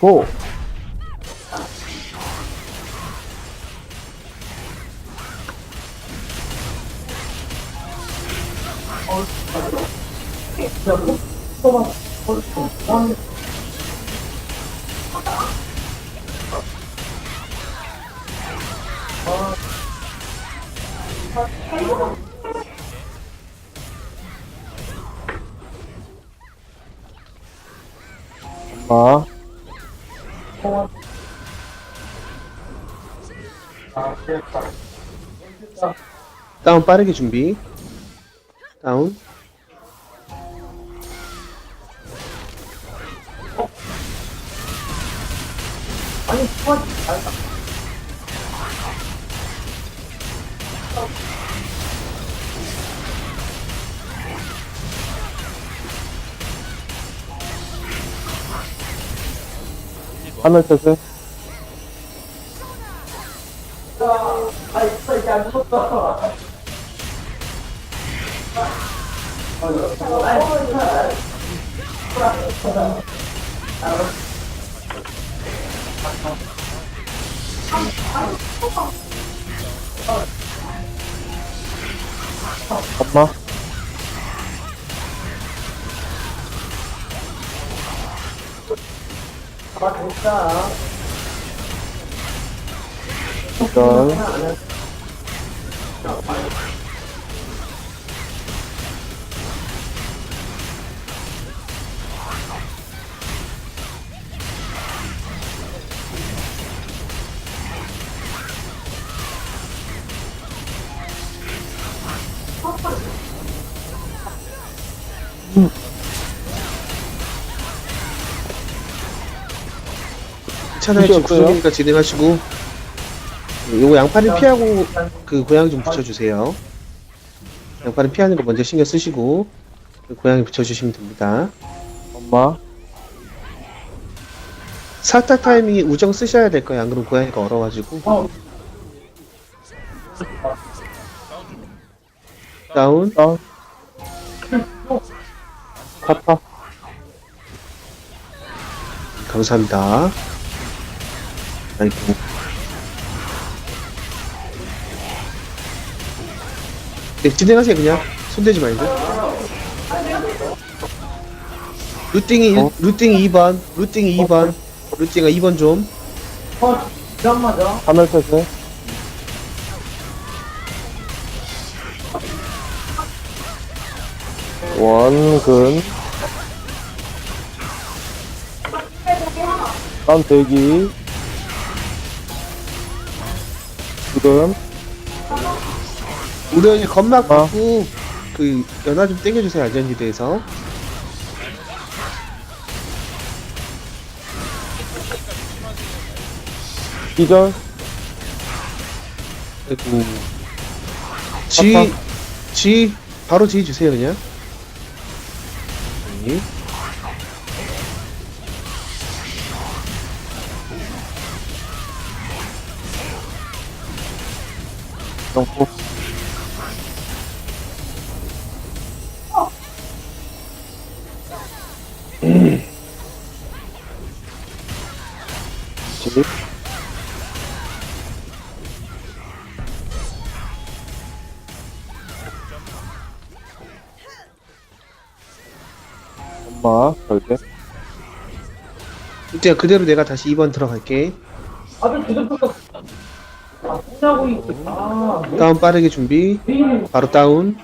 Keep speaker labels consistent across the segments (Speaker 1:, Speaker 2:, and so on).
Speaker 1: 고! 엄마.
Speaker 2: 다운 빠르게 준비. 다운.
Speaker 1: 하늘 탓에 엄마. 전
Speaker 2: 지금
Speaker 1: 없어요?
Speaker 2: 구속이니까 진행하시고. 요거 양파를 피하고 그 고양이 좀 붙여주세요. 양파를 피하는 거 먼저 신경 쓰시고 그 고양이 붙여주시면 됩니다.
Speaker 1: 엄마.
Speaker 2: 살타 타이밍이 우정 쓰셔야 될 거예요. 안 그러면 고양이가 얼어가지고. 다운.
Speaker 1: 다운. 카타.
Speaker 2: 감사합니다. 아이고. 네, 진행하세요, 그냥. 손대지 말고. 루팅이, 일-
Speaker 1: 어?
Speaker 2: 루팅 2번, 루팅 2번, 루팅아 2번 좀.
Speaker 1: 하늘 탓에 원근 다음 대기 지금
Speaker 2: 우련이 건막
Speaker 1: 어.
Speaker 2: 받고, 그, 연화 좀 땡겨주세요, 안전지대에서.
Speaker 1: 기절
Speaker 2: 아이고. 지, 지, 바로 지 주세요, 그냥. 네.
Speaker 1: 정포 집 엄마 별개
Speaker 2: 이제 그대로 내가 다시 2번 들어갈게. 다운 빠르게 준비. 바로 다운.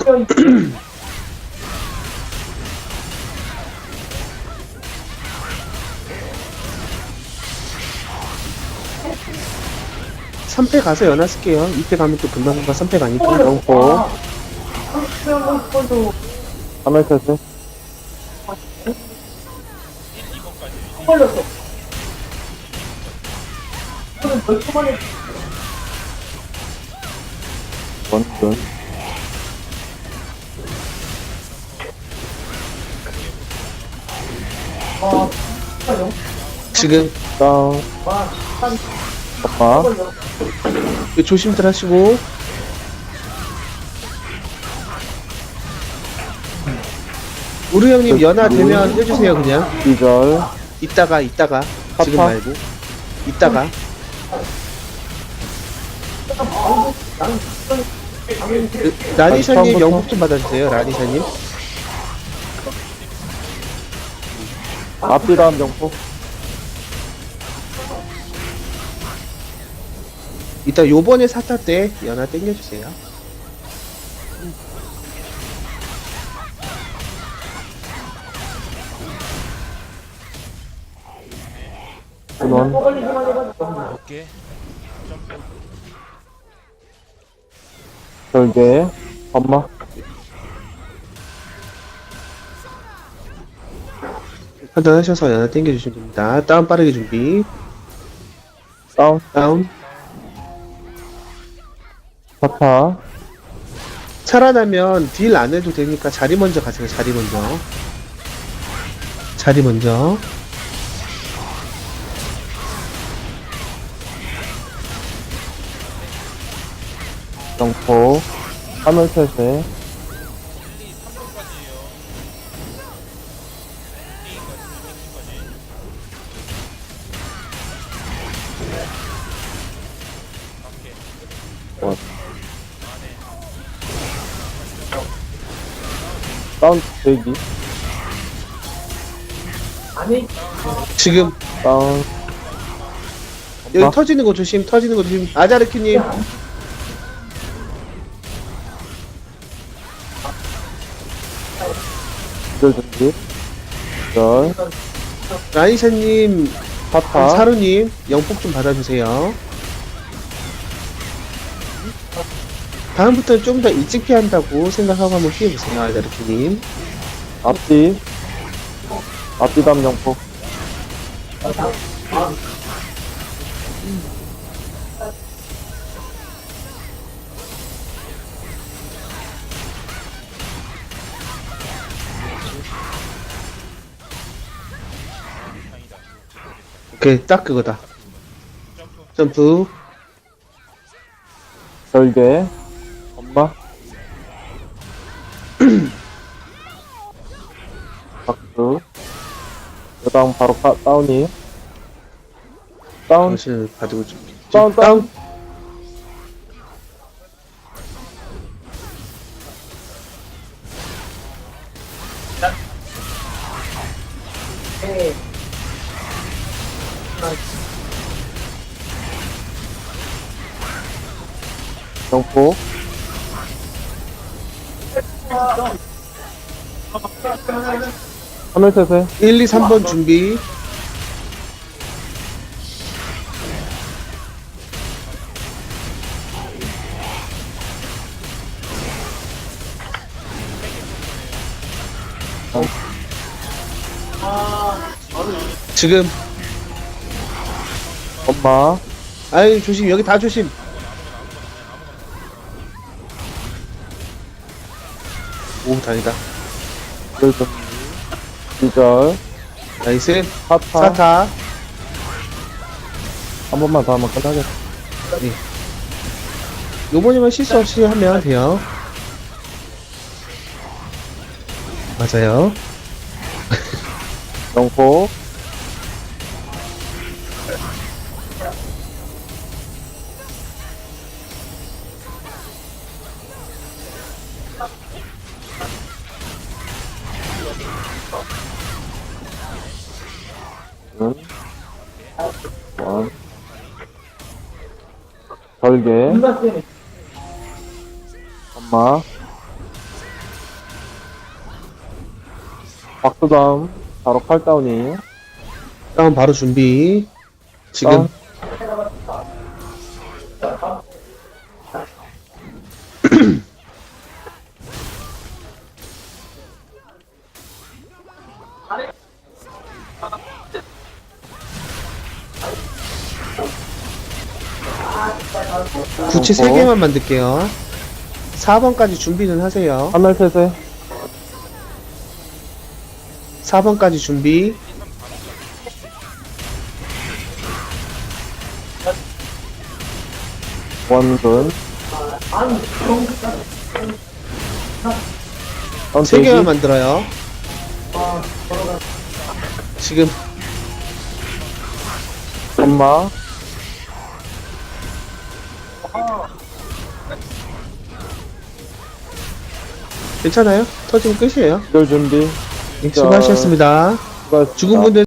Speaker 2: 삼패 가서 연화 쓸게요. 2패 가면 또 금방 금방 3패 가니까.
Speaker 1: 탓에 원근
Speaker 2: 지금
Speaker 1: 다운 엄마
Speaker 2: 그 조심들 하시고. 우루 형님 연화 되면 해주세요 그냥.
Speaker 1: 2절,
Speaker 2: 이따가 이따가 지금. 말고 이따가. 라니샤님
Speaker 1: 처음부터.
Speaker 2: 영국 좀 받아주세요 라니샤님.
Speaker 1: 앞뒤 다음 정포,
Speaker 2: 이따 요번에 사타 때 연화 땡겨주세요.
Speaker 3: 볼게.
Speaker 1: 절개, 엄마,
Speaker 2: 판단하셔서 연화 땡겨주시면 됩니다. 다운 빠르게 준비.
Speaker 1: 다운,
Speaker 2: 다운.
Speaker 1: 사타,
Speaker 2: 살아나면 딜 안 해도 되니까 자리 먼저 가세요. 자리 먼저. 자리 먼저.
Speaker 1: 정포, 하늘셋에, 어. 다운 대기,
Speaker 2: 지금
Speaker 1: 다운,
Speaker 2: 여기 터지는 거 조심. 터지는 거 조심. 아자르키님.
Speaker 1: 절 준비, 절,
Speaker 2: 라니샤님.
Speaker 1: 사타,
Speaker 2: 사루님. 영폭 좀 받아주세요. 다음부터는 좀 더 일찍 피한다고 생각하고 한번 피해보세요. 아자르키님.
Speaker 1: 앞뒤, 앞뒤 다음 정포,
Speaker 2: 오케이. 딱 그거다. 점프.
Speaker 1: 절개, 엄마, 박수, 그 다음 바로 파, 다운이, 다운,
Speaker 2: 정신을 가지고 좀.
Speaker 1: 다운, 다운, 정포, 하늘셋에,
Speaker 2: 1, 2, 3번 준비. 지금
Speaker 1: 엄 마,
Speaker 2: 아이 조심. 여기 다 조심. 오 다행이다.
Speaker 1: 절 준비, 기절,
Speaker 2: 나이스.
Speaker 1: 사타,
Speaker 2: 사타.
Speaker 1: 한 번만 더 하면 끝나겠다.
Speaker 2: 요번에만 실수 없이 하면 돼요. 맞아요.
Speaker 1: 정포, 원, 절개, 엄마, 박수 다음, 바로 칼다운이에요.
Speaker 2: 다운 바로 준비 지금
Speaker 1: 다운.
Speaker 2: 구체 3개만 만들게요. 4번까지 준비는 하세요.
Speaker 1: 하늘셋에,
Speaker 2: 4번까지 준비.
Speaker 1: 다운
Speaker 2: 3개만
Speaker 1: 대기,
Speaker 2: 만들어요. 지금
Speaker 1: 엄마.
Speaker 2: 괜찮아요? 터지면 끝이에요.
Speaker 1: 기절 준비.
Speaker 2: 수고하셨습니다.
Speaker 1: 수고하셨습니다.
Speaker 2: 죽은 분들